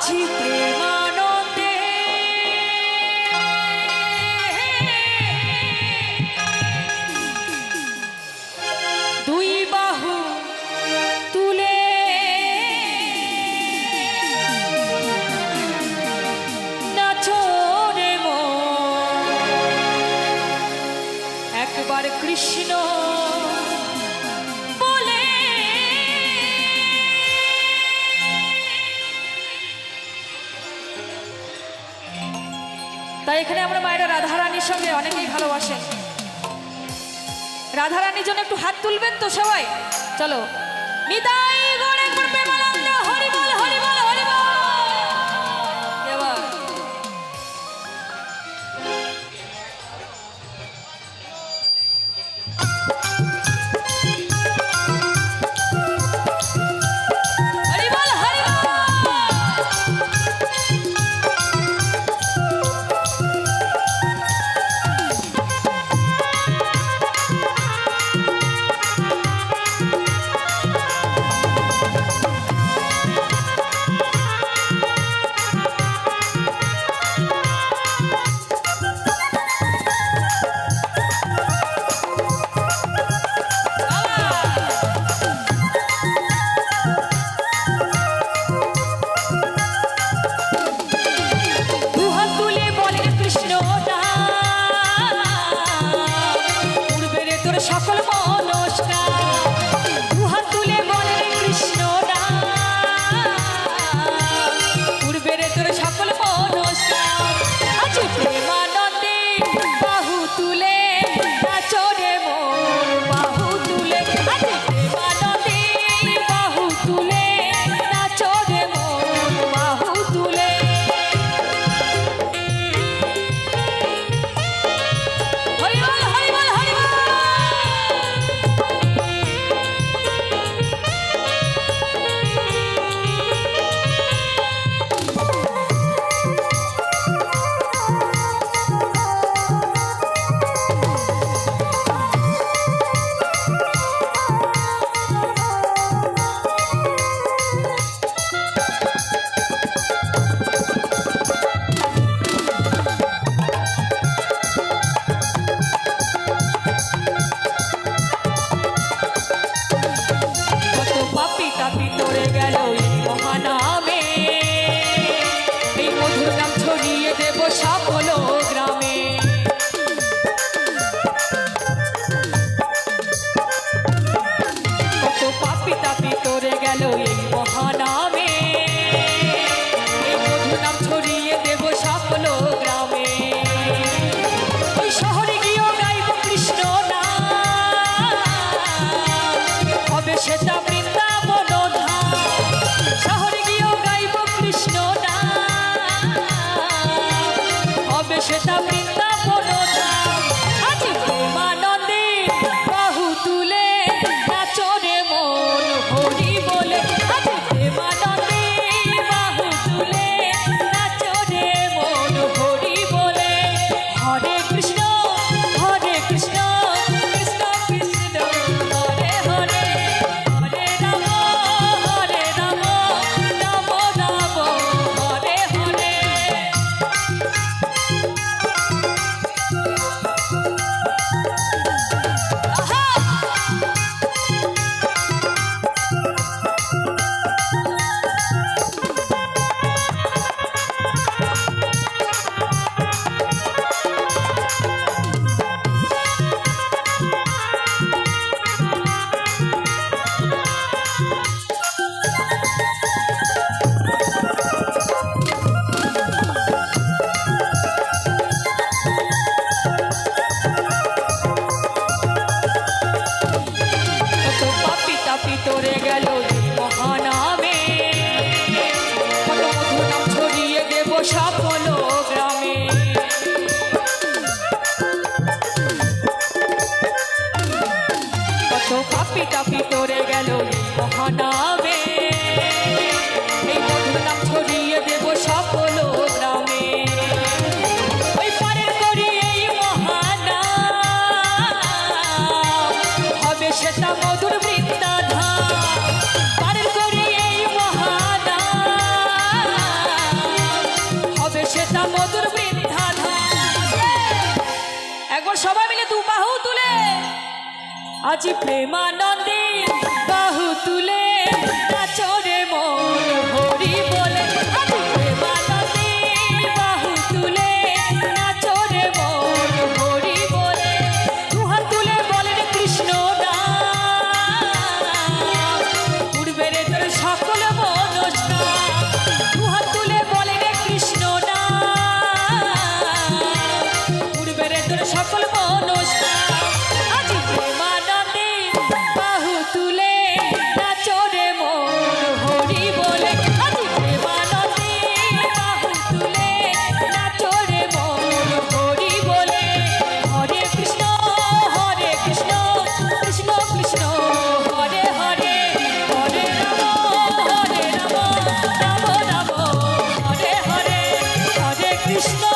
ちても তাই এখানে আমরা মায়েরা রাধারানীর সঙ্গে অনেকেই ভালোবাসেন রাধারানীর জন্য একটু হাত তুলবেন তো সবাই? চলো। নিতাই আজ প্রেমানন্দে কৃষ্ণ